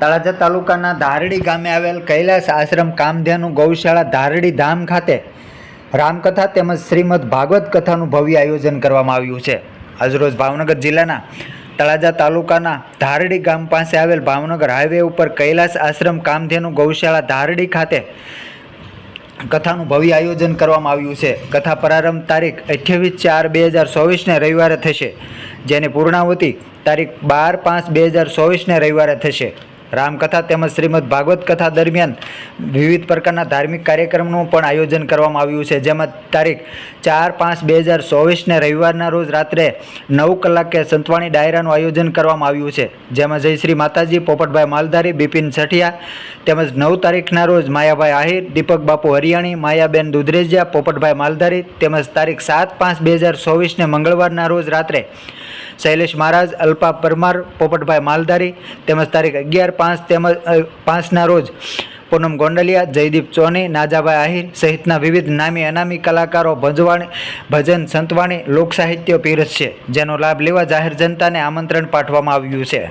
તળાજા તાલુકાના ધારડી ગામે આવેલ કૈલાસ આશ્રમ કામધેનુ ગૌશાળા ધારડી ધામ ખાતે રામકથા તેમજ શ્રીમદ ભાગવત કથાનું ભવ્ય આયોજન કરવામાં આવ્યું છે. આજરોજ ભાવનગર જિલ્લાના તળાજા તાલુકાના ધારડી ગામ પાસે આવેલ ભાવનગર હાઈવે ઉપર કૈલાસ આશ્રમ કામધેનુ ગૌશાળા ધારડી ખાતે કથાનું ભવ્ય આયોજન કરવામાં આવ્યું છે. કથા પ્રારંભ તારીખ અઠ્યાવીસ ચાર બે હજાર ચોવીસને રવિવારે થશે. જેની પૂર્ણાવતી તારીખ બાર પાંચ બે હજાર ચોવીસને રવિવારે થશે. રામકથા તેમજ શ્રીમદ ભાગવત કથા દરમિયાન વિવિધ પ્રકારના ધાર્મિક કાર્યક્રમનું પણ આયોજન કરવામાં આવ્યું છે. જેમાં તારીખ ચાર પાંચ બે હજાર ચોવીસને રવિવારના રોજ રાત્રે નવ કલાકે સંતવાણી ડાયરાનું આયોજન કરવામાં આવ્યું છે. જેમાં જય શ્રી માતાજી, પોપટભાઈ માલધારી, બિપિન સઠિયા તેમજ નવ તારીખના રોજ માયાભાઈ આહિર, દીપક બાપુ હરિયાણી, માયાબેન દુધરેજિયા, પોપટભાઈ માલધારી તેમજ તારીખ સાત પાંચ બે હજાર ચોવીસને મંગળવારના રોજ રાત્રે શૈલેષ મહારાજ, અલ્પા પરમાર, પોપટભાઈ માલધારી તેમજ તારીખ અગિયાર પાંચ તેમજ પાંચના રોજ પૂનમ ગોંડલિયા, જયદીપ ચોની, નાજાભાઈ આહિર સહિતના વિવિધ નામી અનામી કલાકારો ભજવાણી, ભજન સંતવાણી, લોકસાહિત્ય પીરસશે, જેનો લાભ લેવા જાહેર જનતાને આમંત્રણ પાઠવવામાં આવ્યું છે.